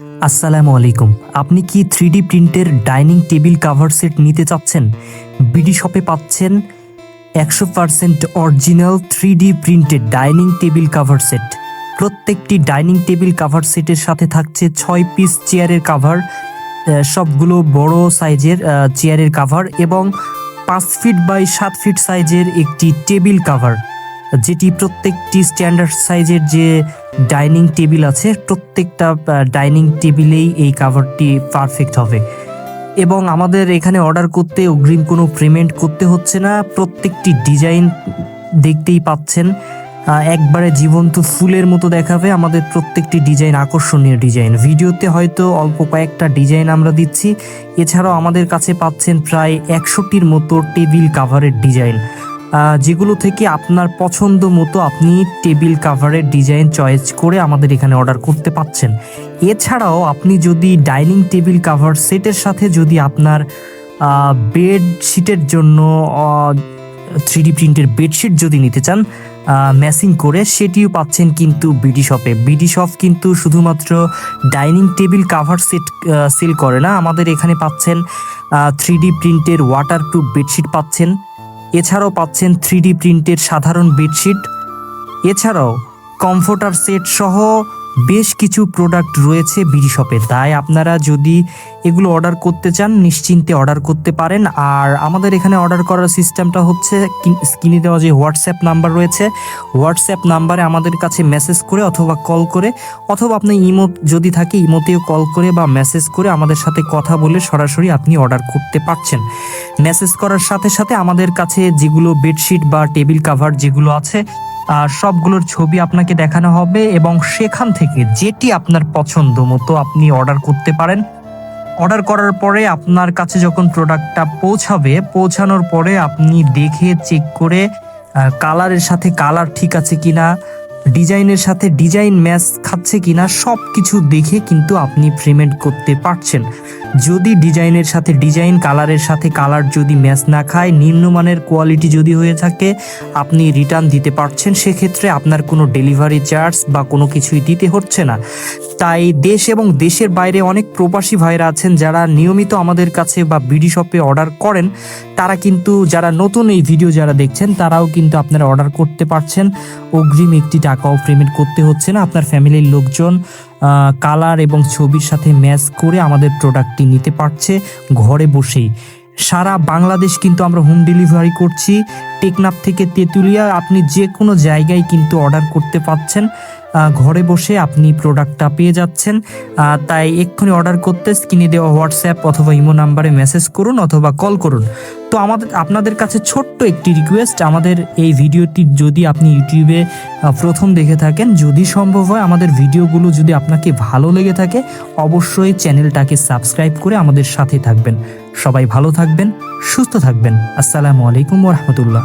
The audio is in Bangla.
আসসালামু আলাইকুম। আপনি কি থ্রি প্রিন্টের ডাইনিং টেবিল কাভার সেট নিতে চাচ্ছেন? বিডি শপে পাচ্ছেন একশো percent original three printed dining table cover set প্রত্যেকটি ডাইনিং টেবিল কাভার সেটের সাথে থাকছে ছয় পিস চেয়ারের কাভার সবগুলো বড় সাইজের চেয়ারের কাভার এবং পাঁচ ফিট বাই সাত ফিট সাইজের একটি টেবিল কাভার যেটি প্রত্যেকটি স্ট্যান্ডার্ড সাইজের যে ডাইনিং টেবিল আছে, প্রত্যেকটা ডাইনিং টেবিলেই এই কাভারটি পারফেক্ট হবে। এবং আমাদের এখানে অর্ডার করতে, অগ্রিম কোনো পেমেন্ট করতে হচ্ছে না। প্রত্যেকটি ডিজাইন দেখতেই পাচ্ছেন। একবারে জীবন্ত ফুলের মতো দেখাবে আমাদের প্রত্যেকটি ডিজাইন আকর্ষণীয় ডিজাইন ভিডিওতে হয়তো অল্প কয়েকটা ডিজাইন আমরা দিচ্ছি। এছাড়াও আমাদের কাছে পাচ্ছেন প্রায় একশোটির মতো টেবিল কাভারের ডিজাইন যেগুলো থেকে আপনার পছন্দ মতো আপনি টেবিল কাভারের ডিজাইন চয়েস করে আমাদের এখানে অর্ডার করতে পাচ্ছেন। এছাড়াও আপনি যদি ডাইনিং টেবিল কাভার সেটের সাথে যদি আপনার বেড শিটের জন্য থ্রি ডি প্রিন্টের বেডশিট যদি নিতে চান ম্যাচিং করে, সেটিও পাচ্ছেন কিন্তু বিডি শপে বিডি শপ কিন্তু শুধুমাত্র dining table cover set sell করে না। আমাদের এখানে পাচ্ছেন থ্রি ডি প্রিন্টের ওয়াটারপ্রুফ বেডশিট পাচ্ছেন। এছাড়াও পাচ্ছেন থ্রি প্রিন্টের সাধারণ বেডশিট। এছাড়াও কমফোর্টার সেট সহ বেশ কিছু প্রোডাক্ট রয়েছে বিডি শপে তাই আপনারা যদি এগুলো অর্ডার করতে চান, নিশ্চিন্তে অর্ডার করতে পারেন। আর আমাদের এখানে অর্ডার করার সিস্টেমটা হচ্ছে স্ক্রিনে দেওয়া যে হোয়াটসঅ্যাপ নাম্বার রয়েছে হোয়াটসঅ্যাপ নাম্বারে আমাদের কাছে মেসেজ করে অথবা কল করে, অথবা আপনি ইমো, যদি থাকে ইমোতেও কল করে বা মেসেজ করে আমাদের সাথে কথা বলে সরাসরি আপনি অর্ডার করতে পারছেন। মেসেজ করার সাথে সাথে আমাদের কাছে যেগুলো বেডশিট বা টেবিল কাভার যেগুলো আছে সবগুলোর ছবি আপনাকে দেখানো হবে এবং সেখান থেকে যেটি আপনার পছন্দ মতো আপনি অর্ডার করতে পারেন। অর্ডার করার পরে আপনার কাছে যখন প্রোডাক্টটা পৌঁছাবে, পৌঁছানোর পরে আপনি দেখে চেক করে কালারের সাথে কালার ঠিক আছে কিনা ডিজাইনের সাথে ডিজাইন ম্যাচ খাচ্ছে কিনা সব কিছু দেখে কিন্তু আপনি পেমেন্ট করতে পারছেন। যদি ডিজাইনের সাথে ডিজাইন, কালারের সাথে কালার যদি ম্যাচ না খায়, নিম্নমানের কোয়ালিটি যদি হয়ে থাকে, আপনি রিটার্ন দিতে পারছেন, সেক্ষেত্রে আপনার কোনো ডেলিভারি চার্জ বা কোনো কিছুই দিতে হচ্ছে না। তাই দেশ এবং দেশের বাইরে অনেক প্রবাসী ভাইরা আছেন, যারা নিয়মিত আমাদের কাছে বা বিডি শপে অর্ডার করেন। তারা কিন্তু, যারা নতুন এই ভিডিও যারা দেখছেন, তারাও কিন্তু আপনারা অর্ডার করতে পারছেন। অগ্রিম একটি টাকাও পেমেন্ট করতে হচ্ছে না। আপনার ফ্যামিলির লোকজন কালার এবং ছবির সাথে ম্যাচ করে আমাদের প্রোডাক্টটি নিতে পারছে ঘরে বসেই। সারা বাংলাদেশ কিন্তু আমরা হোম ডেলিভারি করছি। টেকনাফ থেকে তেঁতুলিয়া, আপনি যে কোনো জায়গায় কিন্তু অর্ডার করতে পাচ্ছেন ঘরে বসে আপনি প্রোডাক্টটা পেয়ে যাচ্ছেন। তাই এক্ষুনি অর্ডার করতে স্ক্রিনে দেওয়া হোয়াটসঅ্যাপ অথবা ইমো নাম্বারে মেসেজ করুন অথবা কল করুন। তো আমাদের, আপনাদের কাছে ছোট্ট একটি রিকোয়েস্ট আমাদের এই ভিডিওটি যদি আপনি ইউটিউবে প্রথম দেখে থাকেন, যদি সম্ভব হয়, আমাদের ভিডিওগুলো যদি আপনাকে ভালো লেগে থাকে, অবশ্যই চ্যানেলটাকে সাবস্ক্রাইব করে আমাদের সাথে থাকবেন। সবাই ভালো থাকবেন, সুস্থ থাকবেন। আসসালামু আলাইকুম রহমতুল্লাহ।